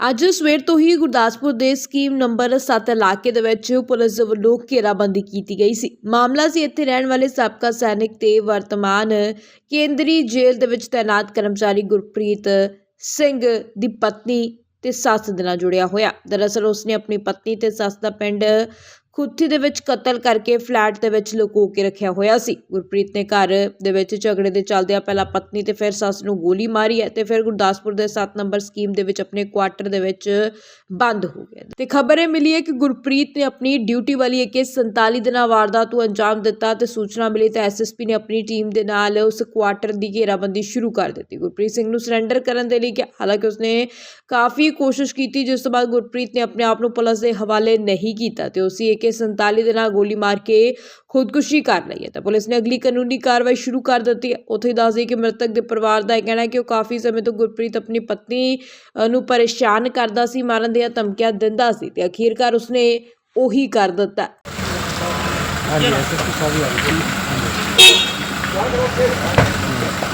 ਅੱਜ ਸਵੇਰ ਤੋਂ ਹੀ ਗੁਰਦਾਸਪੁਰ ਦੇ ਸਕੀਮ ਨੰਬਰ 7 ਇਲਾਕੇ ਦੇ ਵਿੱਚ ਪੁਲਿਸ ਵੱਲੋਂ ਘੇਰਾਬੰਦੀ ਕੀਤੀ ਗਈ ਸੀ। ਮਾਮਲਾ ਸੀ ਇੱਥੇ ਰਹਿਣ ਵਾਲੇ ਸਾਬਕਾ ਸੈਨਿਕ ਤੇ ਵਰਤਮਾਨ ਕੇਂਦਰੀ ਜੇਲ੍ਹ ਦੇ ਵਿੱਚ ਤਾਇਨਾਤ ਕਰਮਚਾਰੀ ਗੁਰਪ੍ਰੀਤ ਸਿੰਘ ਦੀ ਪਤਨੀ ਤੇ ਸੱਸ ਦੇ ਨਾਲ ਜੁੜਿਆ ਹੋਇਆ। ਦਰਅਸਲ ਉਸਨੇ ਆਪਣੀ ਪਤਨੀ ਤੇ ਸੱਸ ਦਾ ਪਿੰਡ ਖੁੱਥੀ ਦੇ ਵਿੱਚ ਕਤਲ ਕਰਕੇ ਫਲੈਟ ਦੇ ਵਿੱਚ ਲੁਕੋ ਕੇ ਰੱਖਿਆ ਹੋਇਆ ਸੀ। ਗੁਰਪ੍ਰੀਤ ਨੇ ਘਰ ਦੇ ਵਿੱਚ ਝਗੜੇ ਦੇ ਚੱਲਦਿਆਂ ਪਹਿਲਾਂ ਪਤਨੀ ਤੇ ਫਿਰ ਸੱਸ ਨੂੰ ਗੋਲੀ ਮਾਰੀ ਹੈ ਤੇ ਫਿਰ ਗੁਰਦਾਸਪੁਰ ਦੇ 7 ਨੰਬਰ ਸਕੀਮ ਦੇ ਵਿੱਚ ਆਪਣੇ ਕੁਆਟਰ ਦੇ ਵਿੱਚ ਬੰਦ ਹੋ ਗਿਆ। ਤੇ ਖਬਰ ਇਹ ਮਿਲੀ ਹੈ ਕਿ ਗੁਰਪ੍ਰੀਤ ਨੇ ਆਪਣੀ ਡਿਊਟੀ ਵਾਲੀ AK47 ਦੇ ਨਾਲ ਵਾਰਦਾਤ ਨੂੰ ਅੰਜਾਮ ਦਿੱਤਾ ਤੇ ਸੂਚਨਾ ਮਿਲੀ ਤਾਂ ਐਸਐਸਪੀ ਨੇ ਆਪਣੀ ਟੀਮ ਦੇ ਨਾਲ ਉਸ ਕੁਆਟਰ ਦੀ ਘੇਰਾਬੰਦੀ ਸ਼ੁਰੂ ਕਰ ਦਿੱਤੀ। ਗੁਰਪ੍ਰੀਤ ਸਿੰਘ ਨੂੰ ਸਰੈਂਡਰ ਕਰਨ ਦੇ ਲਈ ਕਿਹਾ, ਹਾਲਾਂਕਿ ਉਸਨੇ ਕਾਫੀ ਕੋਸ਼ਿਸ਼ ਕੀਤੀ, ਜਿਸ ਤੋਂ ਬਾਅਦ ਗੁਰਪ੍ਰੀਤ ਨੇ ਆਪਣੇ ਆਪ ਨੂੰ ਪੁਲਿਸ ਦੇ ਹਵਾਲੇ ਨਹੀਂ ਕੀਤਾ ਤੇ ਉਸੇ AK47 ਦੇ ਨਾਲ ਗੋਲੀ ਮਾਰ ਕੇ ਖੁਦਕੁਸ਼ੀ ਕਰ ਲਈ ਹੈ ਤਾਂ ਪੁਲਿਸ ਨੇ ਅਗਲੀ ਕਾਨੂੰਨੀ ਕਾਰਵਾਈ ਸ਼ੁਰੂ ਕਰ ਦਿੱਤੀ ਹੈ। ਉੱਥੇ ਦੱਸ ਦਈਏ ਕਿ ਮ੍ਰਿਤਕ ਦੇ ਪਰਿਵਾਰ ਦਾ ਇਹ ਕਹਿਣਾ ਹੈ ਕਿ ਉਹ ਕਾਫੀ ਸਮੇਂ ਤੋਂ ਗੁਰਪ੍ਰੀਤ ਆਪਣੀ ਪਤਨੀ ਨੂੰ ਪਰੇਸ਼ਾਨ ਕਰਦਾ ਸੀ, ਮਾਰਨ ਦੀਆਂ ਧਮਕੀਆਂ ਦਿੰਦਾ ਸੀ ਤੇ ਅਖੀਰਕਾਰ ਉਸਨੇ ਉਹੀ ਕਰ ਦਿੱਤਾ। ਹਾਂਜੀ ਐਸਐਸਪੀ ਸਾਹਿਬ ਆ ਗਏ।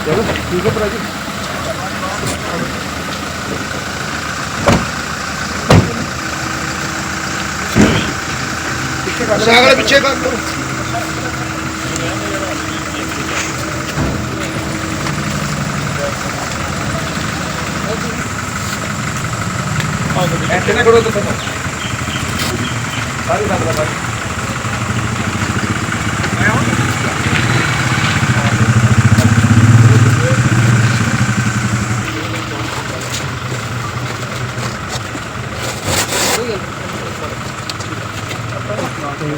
ਚਲੋ, ਠੀਕ ਹੈ ਭਰਾ ਜੀ। ਸਾਗਰ ਪਿੱਛੇ ਕਰ ਲਓ ਐਸੇ ਨਾ ਕਰੋ ਤੁਸੀਂ ਸਾਰੀ ਗੱਲ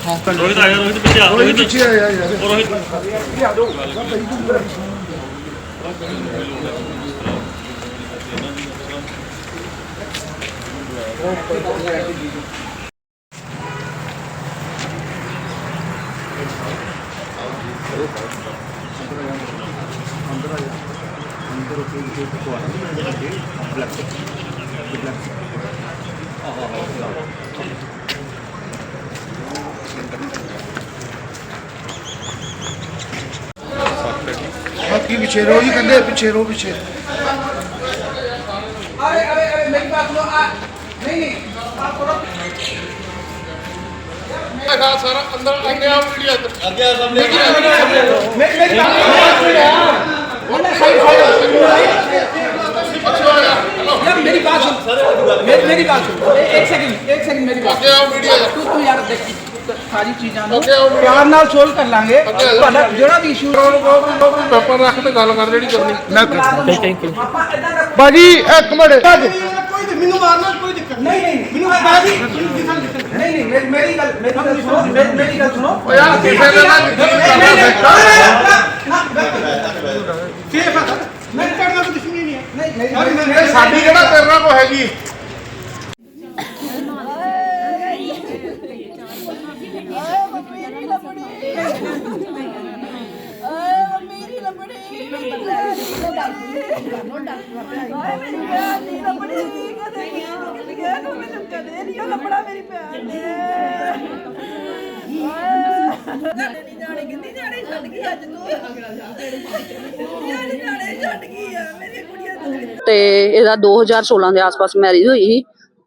ਰੋਹਿਤ ਆ ਜਾ ਰੋਹਿਤ ਪਿੱਛੇ ਆ ਰੋਹਿਤ ਪਿੱਛੇ ਆ ਯਾਰ ਰੋਹਿਤ ਅੰਦਰ ਆ ਜਾ ਅੰਦਰ ਉੱਤੇ ਜਿੱਥੇ ਕੋ ਆ ਬਲੈਕ ਬਲੈਕ ਬਾਕੀ ਪਿੱਛੇ ਰੋ ਜੀ ਕੰਦੇ ਪਿੱਛੇ ਰੋ ਪਿੱਛੇ अरे अरे अरे मेरी बात सुनो आ नहीं नहीं ਸਾਰਾ ਅੰਦਰ ਅੰਨੇ ਆ ਵੀਡੀਓ मेरी मेरी बात साइड साइड यार मेरी बात सुन मेरी मेरी बात सुन ए- एक सेकंड एक ਸਾਰੀ ਚੀਜ਼ਾਂ ਨੂੰ। ਪਿਆਰ ਨਾਲ ਸੋਲਵ ਕਰ ਲਾਂਗੇ ਤੁਹਾਡਾ ਜਿਹੜਾ ਵੀ ਇਸ਼ੂ ਪੇਪਰ ਰੱਖ ਤੇ ਗੱਲ ਕਰ ਜਿਹੜੀ ਕਰਨੀ ਮੈਂ ਇਦਾਂ ਦਾ ਬਾਜੀ ਇੱਕ ਮਿੰਟ ਕੋਈ ਮੈਨੂੰ ਮਾਰਨਾ ਕੋਈ ਦਿੱਕਤ ਨਹੀਂ ਨਹੀਂ ਮੈਨੂੰ ਬਾਜੀ ਨਹੀਂ ਨਹੀਂ ਮੇਰੀ- ਗੱਲ ਮੇਰੀ ਗੱਲ ਸੁਣੋ ਮੇਰੀ ਗੱਲ ਸੁਣੋ ਓ ਯਾਰ ਕਿਸੇ ਨੇ ਨਾ ਕਰਨਾ ਮੈਂ ਕਰਨਾ ਦੁਸ਼ਮਣੀ ਨਹੀਂ ਨਹੀਂ ਸਾਡੀ ਕਿਹੜਾ ਤੇਰੇ ਨਾਲ ਕੋ ਹੈਗੀ ਮੇਰੀ ਲੱਭੜੀ ਆ ਮੇਰੀ ਲੱਭੜੀ ਮੇਰੀ ਭੈਣ ਦੀ ਲੱਭੜੀ ਕਦੇ ਨਹੀਂ ਗਿਆ ਕੋ ਮੈਨੂੰ ਕਦੇ ਨਹੀਂ ਲੱਭੜਾ ਮੇਰੀ ਭੈਣ ਨੇ ਨਾਲੇ ਨਹੀਂ ਜਾਣੇ ਕਿੰਨੀ ਜਾਣੇ ਛੱਡ ਗਈ ਅੱਜ ਤੂੰ ਜਾਣੇ ਜਾਣੇ ਛੱਡ ਗਈ ਆ ਮੇਰੀ ਕੁੜੀਆਂ ਤੇ ਇਹਦਾ 2016 ਦੇ ਆਸ-ਪਾਸ ਮੈਰਿਜ ਹੋਈ ਸੀ।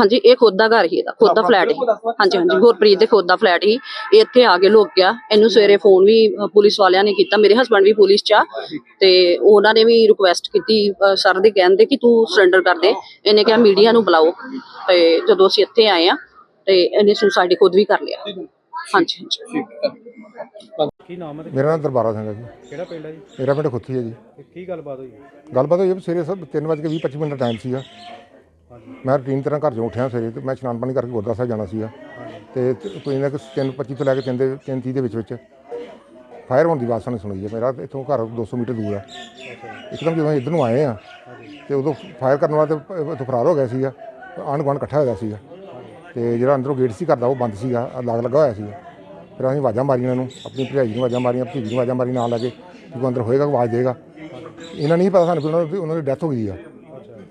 ਹਾਂਜੀ ਇਹ ਖੁਦ ਦਾ ਘਰ ਹੀ ਇਹਦਾ ਖੁਦ ਦਾ ਫਲੈਟ ਹੀ ਹਾਂਜੀ ਹਾਂਜੀ ਗੁਰਪ੍ਰੀਤ ਦੇ ਖੁਦ ਦਾ ਫਲੈਟ ਹੀ ਇਹ ਇੱਥੇ ਆ ਕੇ ਲੁਕ ਗਿਆ ਇਹਨੂੰ ਸਵੇਰੇ ਫੋਨ ਵੀ ਪੁਲਿਸ ਵਾਲਿਆਂ ਨੇ ਕੀਤਾ ਮੇਰੇ ਹਸਬੰਡ ਵੀ ਪੁਲਿਸ 'ਚ ਆ। ਤੇ ਉਹਨਾਂ ਨੇ ਵੀ ਰਿਕੁਐਸਟ ਕੀਤੀ ਸਰ ਦੇ ਕਹਿੰਦੇ ਕਿ ਤੂੰ ਸਰੈਂਡਰ ਕਰ ਦੇ। ਇਹਨੇ ਕਿਹਾ ਮੀਡੀਆ ਨੂੰ ਬੁਲਾਓ। ਤੇ ਜਦੋਂ ਅਸੀਂ ਇੱਥੇ ਆਏ ਆ ਤੇ ਇਹਨੇ ਸੁਸਾਇਡ ਖੁਦ ਵੀ ਕਰ ਲਿਆ। ਹਾਂਜੀ। ਹਾਂਜੀ ਕੀ ਨਾਮ ਹੈ ਮੇਰਾ ਨਾਮ ਦਰਬਾਰਾ ਸਿੰਘ ਹੈ ਜੀ। ਕਿਹੜਾ ਪਿੰਡ ਹੈ ਜੀ? ਮੇਰਾ ਪਿੰਡ ਖੁੱਥੀ ਹੈ ਜੀ। ਕੀ ਗੱਲਬਾਤ ਹੋਈ? ਗੱਲਬਾਤ ਹੋਈ ਸਵੇਰੇ ਸਭ 3:20 ਮਿੰਟ ਦਾ ਟਾਈਮ ਸੀਗਾ। ਮੈਂ ਰੂਟੀਨ ਤਰ੍ਹਾਂ ਘਰ ਚੋਂ ਉੱਠਿਆ ਸਵੇਰੇ ਤੇ ਮੈਂ ਇਸ਼ਨਾਨ ਪਾਣੀ ਕਰਕੇ ਗੁਰਦੁਆਰਾ ਸਾਹਿਬ ਜਾਣਾ ਸੀਗਾ। ਤੇ ਤ- ਕੋਈ ਨਾ ਕਿ 3:25 ਤੋਂ ਲੈ ਕੇ 3 ਦੇ 3:30 ਦੇ ਵਿੱਚ ਵਿੱਚ ਫਾਇਰ ਹੋਣ ਦੀ ਆਵਾਜ਼ ਸਾਨੂੰ ਸੁਣੀ ਹੈ। ਮੇਰਾ ਤੇ ਇੱਥੋਂ ਘਰ 200 ਮੀਟਰ ਦੂਰ ਆ। ਇੱਕਦਮ ਜਦੋਂ ਇੱਧਰ ਨੂੰ ਆਏ ਆ ਤੇ ਉਦੋਂ ਫਾਇਰ ਕਰਨ ਵਾਲਾ ਤੇ ਉੱਥੋਂ ਫਰਾਰ ਹੋ ਗਿਆ ਸੀਗਾ। ਆਂਢ ਗੁਆਂਢ ਇਕੱਠਾ ਹੋਇਆ ਸੀਗਾ। ਤੇ ਜਿਹੜਾ ਅੰਦਰੋਂ ਗੇਟ ਸੀ ਘਰ ਦਾ ਉਹ ਬੰਦ ਸੀਗਾ ਲਾਗ ਲੱਗਾ ਹੋਇਆ ਸੀਗਾ। ਫਿਰ ਅਸੀਂ ਆਵਾਜ਼ਾਂ ਮਾਰੀਆਂ ਇਹਨਾਂ ਨੂੰ, ਆਪਣੀ ਭਰਜਾਈ ਨੂੰ ਆਵਾਜ਼ਾਂ ਮਾਰੀਆਂ, ਭਤੀਜੀ ਨੂੰ ਆਵਾਜ਼ਾਂ ਮਾਰੀ ਨਾਲ ਲੱਗੇ ਕਿ ਕੋਈ ਅੰਦਰ ਹੋਏਗਾ ਆਵਾਜ਼ ਦੇਗਾ। ਇਹਨਾਂ ਨਹੀਂ ਪਤਾ ਸਾਨੂੰ ਕਿ ਉਹਨਾਂ ਦੀ ਉਹਨਾਂ ਦੀ ਡੈਥ ਹੋ ਗਈ ਆ।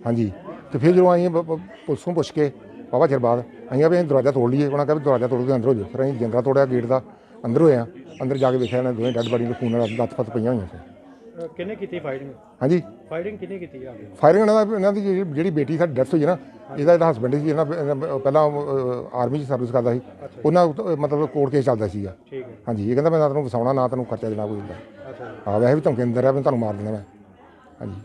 ਹਾਂਜੀ। ਤੇ ਫਿਰ ਜਦੋਂ ਆਈਆਂ ਪੁਲਿਸ ਨੂੰ ਪੁੱਛ ਕੇ ਬਾਬਾ ਚਿਰ ਬਾਅਦ ਆਈਆਂ ਵੀ ਅਸੀਂ ਦਰਵਾਜ਼ਾ ਤੋੜ ਲਈਏ। ਉਹਨਾਂ ਕਹਿੰਦਾ ਦਰਵਾਜ਼ਾ ਤੋੜ ਕੇ ਅੰਦਰ ਹੋ ਜਾਓ। ਫਿਰ ਅਸੀਂ ਜੰਗਲਾ ਤੋੜਿਆ ਗੇਟ ਦਾ ਅੰਦਰ ਹੋਏ ਆ ਅੰਦਰ ਜਾ ਕੇ ਵੇਖਿਆ ਇਹਨਾਂ ਦੋਵੇਂ ਡੈਡ ਬਾਡੀ ਦੇ ਖੂਨ ਨਾਲ ਲੱਤ ਫੱਤ ਪਈਆਂ ਹੋਈਆਂ ਸੀ। ਕਿਹਨੇ ਕੀਤੀ ਫਾਈਟਿੰਗ ਹਾਂਜੀ। ਫਾਈਟਿੰਗ ਕਿਹਨੇ ਕੀਤੀ ਆ? ਫਾਇਰਿੰਗ ਇਹਨਾਂ ਦਾ ਇਹਨਾਂ ਦੀ ਜਿਹੜੀ- ਬੇਟੀ ਸਾਡੀ ਡੈਥ ਹੋਈ ਨਾ ਇਹਦਾ ਜਿਹੜਾ ਹਸਬੰਡ ਸੀ ਇਹਨਾਂ ਪਹਿਲਾਂ ਆਰਮੀ 'ਚ ਸਰਵਿਸ ਕਰਦਾ ਸੀ। ਉਹਨਾਂ ਮਤਲਬ ਕੋਰਟ ਕੇਸ ਚੱਲਦਾ ਸੀਗਾ। ਹਾਂਜੀ ਇਹ ਕਹਿੰਦਾ ਮੈਂ ਨਾ ਤੈਨੂੰ ਵਸਾਉਣਾ ਨਾ ਤੈਨੂੰ ਖਰਚਾ ਦੇਣਾ ਕੋਈ ਹੁੰਦਾ। ਆ ਵੈਸੇ ਵੀ ਧਮਕੀ ਦਿੰਦਾ ਰਿਹਾ ਵੀ ਤੁਹਾਨੂੰ ਮਾਰ ਦੇਣਾ ਮੈਂ। ਹਾਂਜੀ।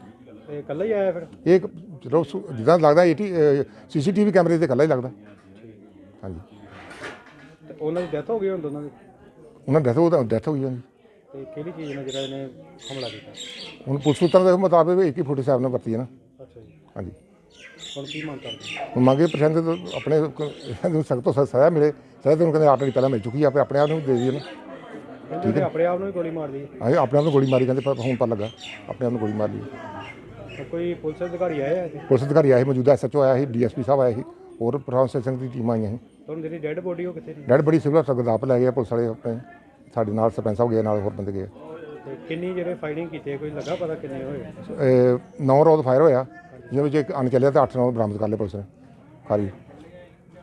ਤੇ ਇਕੱਲਾ ਹੀ ਆਇਆ ਫਿਰ? ਇਹ ਇੱਕ ਚਲੋ ਸੁ- ਜਿੱਦਾਂ ਲੱਗਦਾ 80 ਸੀਸੀਟੀਵੀ ਕੈਮਰੇ ਤੇ ਇਕੱਲਾ ਹੀ ਲੱਗਦਾ। ਹਾਂਜੀ। ਤੇ ਉਹਨਾਂ ਦੀ ਡੈਥ ਹੋ ਗਈ ਹੁਣ ਦੋਨਾਂ ਦੀ? ਉਹਨਾਂ ਡੈਥ ਉਹਦਾ ਡੈਥ ਹੋ ਗਈ ਉਹਦੀ ਤੇ ਕਿਹੜੀ ਚੀਜ਼ ਨਾਲ ਜਿਹੜਾ ਇਹਨੇ ਹਮਲਾ ਕੀਤਾ? ਹੁਣ ਪੁਲਿਸ ਸੂਤਰਾਂ ਦੇ ਮੁਤਾਬਕ AK 47 ਨਾਲ ਵਰਤੀ ਹੈ ਨਾ। ਅੱਛਾ ਜੀ। ਹਾਂਜੀ। ਹੁਣ ਕੀ ਮੰਗ ਕਰਦੇ ਹੁਣ ਮੰਗੇ ਪ੍ਰਸ਼ਾਸਨ ਤੋਂ ਆਪਣੇ ਨੂੰ ਸਖਤ ਤੋਂ ਸਖਤ ਸਜ਼ਾ ਮਿਲੇ। ਸਜ਼ਾ ਤਾਂ ਕਹਿੰਦੇ ਆਲਰੇਡੀ ਪਹਿਲਾਂ ਮਿਲ ਚੁੱਕੀ ਆ ਆਪਣੇ ਆਪ ਨੂੰ ਦੇ ਦਈਏ ਨਾ। ਕਹਿੰਦੇ ਉਹਨੇ ਆਪਣੇ ਆਪ ਨੂੰ ਹੀ ਗੋਲੀ ਮਾਰ ਲਈ ਅਸੀਂ ਆਪਣੇ ਆਪ ਨੂੰ ਗੋਲੀ ਮਾਰੀ ਕਹਿੰਦੇ ਪਰ ਹੁਣ ਪਤਾ ਲੱਗਾ। ਆਪਣੇ ਆਪ ਨੂੰ ਗੋਲੀ ਮਾਰ ਲਈ। ਕੋਈ ਪੁਲਿਸ ਅਧਿਕਾਰੀ ਆਇਆ ਹੈ ਇੱਥੇ? ਪੁਲਿਸ ਅਧਿਕਾਰੀ ਆਏ ਸੀ, ਮੌਜੂਦਾ ਐਸਐਚਓ ਆਇਆ ਸੀ ਡੀਐਸਪੀ ਸਾਹਿਬ ਆਏ ਸੀ ਹੋਰ ਪ੍ਰਸ਼ਾਸਨ ਸਿੰਘ ਦੀ ਟੀਮ ਆਈਆਂ ਸੀ। ਤੁਹਾਨੂੰ ਜਿਹੜੀ ਡੈੱਡ ਬੋਡੀ ਉਹ ਕਿੱਥੇ ਦੀ? ਡੈਡ ਬੜੀ ਸਿਵਲ ਹਸਪਤਾਲ ਲੈ ਗਏ ਪੁਲਿਸ ਵਾਲੇ ਆਪਣੇ ਸਾਡੇ ਨਾਲ ਸਰਪੰਚ ਸਾਹਿਬ ਗਏ ਨਾਲ ਹੋਰ ਬੰਦੇ ਗਏ ਤੇ ਕਿੰਨੀ ਜਿਹੜੇ ਫਾਈਟਿੰਗ ਕੀਤੀ ਹੈ, ਕੋਈ ਲੱਗਾ ਪਤਾ ਕਿੰਨੇ ਹੋਏ? ਇਹ ਨੌ ਰੋਡ ਫਾਇਰ ਹੋਇਆ ਜਿਹਦੇ ਵਿੱਚ ਇੱਕ ਅਣ ਚੱਲਿਆ ਤੇ 8 ਨੌ ਬਰਾਮਦ ਕਰ ਲਏ ਪੁਲਿਸ ਨੇ ਖਾਰੀ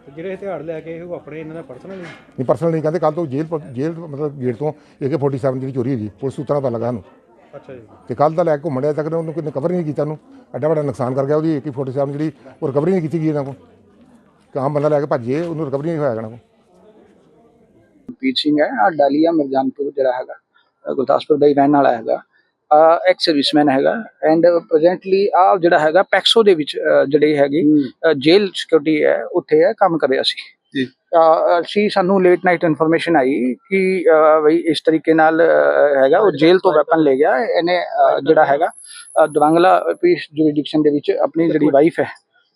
ਤੇ ਜਿਹੜੇ ਹਥਿਆਰ ਲੈ ਕੇ ਉਹ ਆਪਣੇ ਇਹਨਾਂ ਦਾ ਪਰਸਨਲ ਹੀ? ਨਹੀਂ ਪਰਸਨਲ ਨਹੀਂ ਕਹਿੰਦੇ ਕੱਲ ਤੋਂ ਜੇਲ੍ਹ ਪ- ਜੇਲ੍ਹ ਮਤਲਬ ਗੇਟ ਤੋਂ AK47 ਦੀ ਚੋਰੀ ਹੋਈ ਪੁਲਿਸ ਸੂਤਰਾਂ ਦਾ ਲੱਗਾ ਸਾਨੂੰ। ਅੱਛਾ ਜੀ। ਤੇ ਕੱਲ ਦਾ ਲੈ ਕੇ ਘੁੰਮਣ ਡਿਆ ਤੱਕ ਉਹਨੂੰ ਕੋਈ ਰਿਕਵਰ ਨਹੀਂ ਕੀਤਾ ਉਹਨੂੰ। ਐਡਾ ਵੱਡਾ ਨੁਕਸਾਨ ਕਰ ਗਿਆ ਉਹਦੀ AK47 ਜਿਹੜੀ ਉਹ ਰਿਕਵਰੀ ਨਹੀਂ ਕੀਤੀ ਗਈ ਇਹਨਾਂ ਕੋਲ। ਕਾਮ ਬੰਦਾ ਲੈ ਕੇ ਭੱਜੇ ਉਹਨੂੰ ਰਿਕਵਰੀ ਨਹੀਂ ਹੋਇਆ ਇਹਨਾਂ ਕੋਲ। ਮਨਪ੍ਰੀਤ ਸਿੰਘ ਹੈ ਆ ਡਾਲੀਆ ਮਿਰਜ਼ਾਨਪੁਰ ਜਿਹੜਾ ਹੈਗਾ ਗੁਰਦਾਸਪੁਰ ਦਾ ਹੀ ਰਹਿਣ ਵਾਲਾ ਹੈਗਾ। ਐਕਸ ਸਰਵਿਸਮੈਨ ਹੈਗਾ ਐਂਡ ਪ੍ਰੈਜ਼ੈਂਟਲੀ ਆ ਜਿਹੜਾ ਹੈਗਾ ਪੈਕਸੋ ਦੇ ਵਿੱਚ ਅ, ਜਿਹੜੀ ਹੈਗੀ ਜੇਲ ਸਿਕਿਉਰਿਟੀ ਹੈ ਉੱਥੇ ਹੈ ਕੰਮ ਕਰ ਰਿਹਾ ਸੀ। ਜੀ। ਅਸੀਂ ਸਾਨੂੰ ਲੇਟ ਨਾਈਟ ਇਨਫੋਰਮੇਸ਼ਨ ਆਈ ਕਿ ਬਈ ਇਸ ਤਰੀਕੇ ਨਾਲ ਹੈਗਾ ਉਹ ਜੇਲ ਤੋਂ ਵੈਪਨ ਲੈ ਗਿਆ ਇਹਨੇ ਜਿਹੜਾ ਹੈਗਾ ਦਵਾਂਗਲਾ ਪੀਸ ਜੁਰਿਡਿਕਸ਼ਨ ਦੇ ਵਿੱਚ ਆਪਣੀ ਜਿਹੜੀ ਵਾਈਫ ਹੈ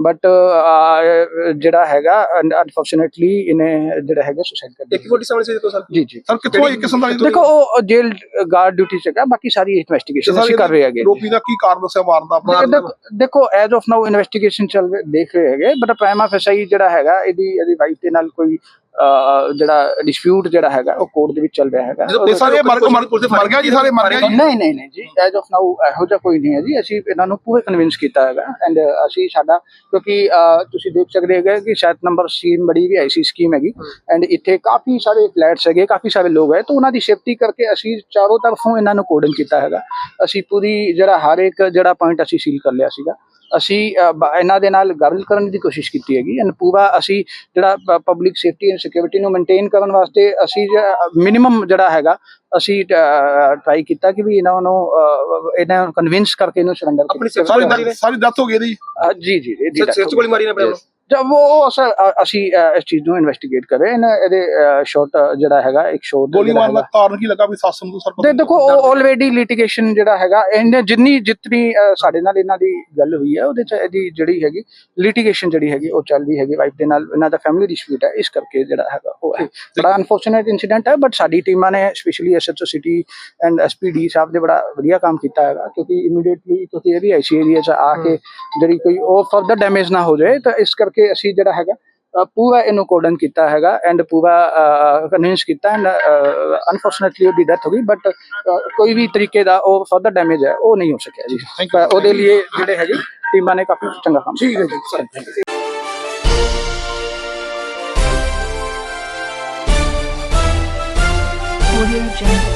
ਬਟ ਜਿਹੜਾ ਹੈਗਾ ਅਨਫੋਰਚੂਨੇਟਲੀ ਇਹਨੇ ਜਿਹੜਾ ਹੈਗਾ ਸੁਸਾਈਡ ਕਰ ਫੋਟੀ ਸਾਹਮਣੇ ਸੀ ਦੇਖੋ ਸਰ। ਜੀ ਜੀ। ਸਰ ਕਿੱਥੋਂ ਇੱਕ ਕਿਸਮ ਦਾ ਦੇਖੋ ਉਹ ਜੇਲ ਗਾਰਡ ਡਿਊਟੀ ਚ ਹੈਗਾ ਬਾਕੀ ਸਾਰੀ ਇਨਵੈਸਟੀਗੇਸ਼ਨ ਅਸੀਂ ਕਰ ਰਹੇ ਹੈਗੇ। ਰੋਪੀ ਦਾ ਕੀ ਕਾਰਨ ਦੱਸਿਆ ਮਾਰਨ ਦਾ ਆਪਣਾ? ਦੇਖੋ- ਦੇਖੋ ਐਜ਼ ਆਫ ਨਾਓ ਇਨਵੈਸਟੀਗੇਸ਼ਨ ਚੱਲ ਰਹੀ ਦੇਖ ਰਹੇ ਹੈਗੇ ਬਟ ਪ੍ਰਾਈਮਾ ਫੈਸਾਈ ਜਿਹੜਾ ਹੈਗਾ ਇਹਦੀ ਇਹਦੀ ਵਾਈਫ ਦੇ ਨਾਲ ਕੋਈ ਜਿਹੜਾ ਡਿਸਪਿਊਟ ਜਿਹੜਾ ਹੈਗਾ ਉਹ ਕੋਰਟ ਦੇ ਵਿੱਚ ਚੱਲ ਰਿਹਾ ਹੈਗਾ। ਇਹ ਸਾਰੇ ਮਰ ਮਰ ਮਰ ਗਿਆ ਜੀ ਸਾਰੇ ਮਰ ਗਿਆ ਜੀ? ਨਹੀਂ ਨਹੀਂ ਨਹੀਂ ਜੀ ਐਜ਼ ਆਫ ਨਾਓ ਇਹੋ ਜਿਹਾ ਕੋਈ ਨਹੀਂ ਹੈ ਜੀ। ਅਸੀਂ ਇਹਨਾਂ ਨੂੰ ਪੂਰੇ ਕਨਵਿੰਸ ਕੀਤਾ ਹੈਗਾ। ਐਂਡ ਅਸੀਂ ਸਾਡਾ ਕਿਉਂਕਿ ਤੁਸੀਂ ਦੇਖ ਸਕਦੇ ਹੈਗੇ ਕਿ ਸੈਟ ਨੰਬਰ ਸਕੀਮ ਬੜੀ ਵੀ ਐਸੀ ਸਕੀਮ ਹੈਗੀ। ਐਂਡ ਇੱਥੇ ਕਾਫੀ ਸਾਰੇ ਫਲੈਟਸ ਹੈਗੇ ਕਾਫੀ ਸਾਰੇ ਲੋਕ ਹੈ। ਤਾਂ ਉਹਨਾਂ ਦੀ ਸੇਫਟੀ ਕਰਕੇ ਅਸੀਂ ਚਾਰੋਂ ਤਰਫੋਂ ਇਹਨਾਂ ਨੂੰ ਕੋਡਨ ਕੀਤਾ ਹੈਗਾ। ਅਸੀਂ ਪੂਰੀ ਜਿਹੜਾ ਹਰ ਇੱਕ ਜਿਹੜਾ ਪੁਆਇੰਟ ਅਸੀਂ ਸੀਲ ਕਰ ਲਿਆ ਸੀਗਾ। ਅਸੀਂ ਇਹਨਾਂ ਦੇ ਨਾਲ ਗੱਲ ਕਰਨ ਦੀ ਕੋਸ਼ਿਸ਼ ਕੀਤੀ ਹੈਗੀ। ਐਂਡ ਪੂਰਾ ਅਸੀਂ ਜਿਹੜਾ ਪਬਲਿਕ ਸੇਫਟੀ ਐਂਡ ਸਿਕਿਉਰਿਟੀ ਨੂੰ ਮੇਨਟੇਨ ਕਰਨ ਵਾਸਤੇ ਅਸੀਂ ਮਿਨੀਮਮ ਜਿਹੜਾ ਹੈਗਾ ਅਸੀਂ ਟਰਾਈ ਕੀਤਾ ਕਿ ਵੀ ਇਹਨਾਂ ਨੂੰ ਇਹਨਾਂ ਨੂੰ ਕਨਵਿੰਸ ਕਰਕੇ ਇਹਨੂੰ ਸਰੈਂਡਰ ਆਪਣੀ ਸਾਰੀ ਡੈਥ ਹੋ ਗਈ ਇਹਦੀ? ਜੀ ਜੀ ਜੀ ਸਿਰ ਚ ਗੋਲੀ ਮਾਰੀ ਨੇ ਆਪਣੇ ਜਦ ਉਹ ਅਸੀਂ ਅ, ਇਸ ਚੀਜ਼ ਨੂੰ ਇਨਵੈਸਟੀਗੇਟ ਕਰ। ਰਹੇ ਹਾਂ ਇਹਦੇ ਸ਼ਾਰਟ ਜਿਹੜਾ ਹੈਗਾ ਇੱਕ ਸ਼ਾਰਟ ਗੋਲੀ ਮਾਰਨ ਦਾ ਕਾਰਨ ਕੀ ਲੱਗਾ? ਵੀ ਸੱਸ ਨੂੰ ਸਰ ਦੇ ਦੇਖੋ ਆਲਰੇਡੀ ਲਿਟੀਗੇਸ਼ਨ ਜਿਹੜਾ ਹੈਗਾ ਇਹਨੇ ਜਿੰਨੀ ਜਿਤਨੀ ਅ, ਸਾਡੇ ਨਾਲ ਇਹਨਾਂ ਦੀ ਗੱਲ ਹੋਈ ਹੈ ਉਹਦੇ ਚ ਇਹਦੀ ਜਿਹੜੀ ਹੈਗੀ ਲਿਟੀਗੇਸ਼ਨ ਜਿਹੜੀ ਹੈਗੀ ਉਹ ਚੱਲ ਰਹੀ ਹੈਗੀ ਵਾਈਫ ਦੇ ਨਾਲ। ਇਹਨਾਂ ਦਾ ਫੈਮਿਲੀ ਡਿਸਪਿਊਟ ਹੈ ਇਸ ਕਰਕੇ ਜਿਹੜਾ ਹੈਗਾ ਉਹ ਹੈ। ਬੜਾ ਅਨਫੋਰਚੂਨੇਟ ਇਨਸੀਡੈਂਟ ਹੈ ਬਟ ਸਾਡੀ ਟੀਮਾਂ ਨੇ specially SHO city and SPD ਸਾਹਿਬ ਨੇ ਬੜਾ ਵਧੀਆ ਕੰਮ ਕੀਤਾ ਹੈਗਾ ਕਿਉਂਕਿ ਇਮੀਡੀਏਟਲੀ ਕਿਉਂਕਿ ਇਹ ਵੀ ਐਸੀ ਏਰੀਆ 'ਚ ਆ ਕੇ ਜਿਹੜੀ ਕੋਈ ਉਹ ਫਰਦਰ ਡੈਮੇਜ ਨਾ ਹੋ ਜਾਏ ਤਾਂ ਇਸ ਕਰਕੇ ਅਸੀਂ ਜਿਹੜਾ ਹੈਗਾ ਪੂਰਾ ਇਹਨੂੰ ਕੋਡਨ ਕੀਤਾ ਹੈਗਾ ਐਂਡ ਪੂਰਾ ਕਨਵਿੰਸ ਕੀਤਾ ਐਂਡ ਅਨਫੋਰਚੂਨੇਟਲੀ ਉਹਦੀ ਡੈਥ ਹੋ ਗਈ ਬਟ ਕੋਈ ਵੀ ਤਰੀਕੇ ਦਾ ਉਹ ਫਰਦਰ ਡੈਮੇਜ ਹੈ ਉਹ ਨਹੀਂ ਹੋ ਸਕਿਆ ਜੀ। ਉਹਦੇ ਲਈ ਜਿਹੜੇ ਹੈਗੇ ਟੀਮਾਂ ਨੇ ਕਾਫੀ ਚੰਗਾ ਕੰਮ ਠੀਕ ਹੈ ਜੀ Audio Jungle.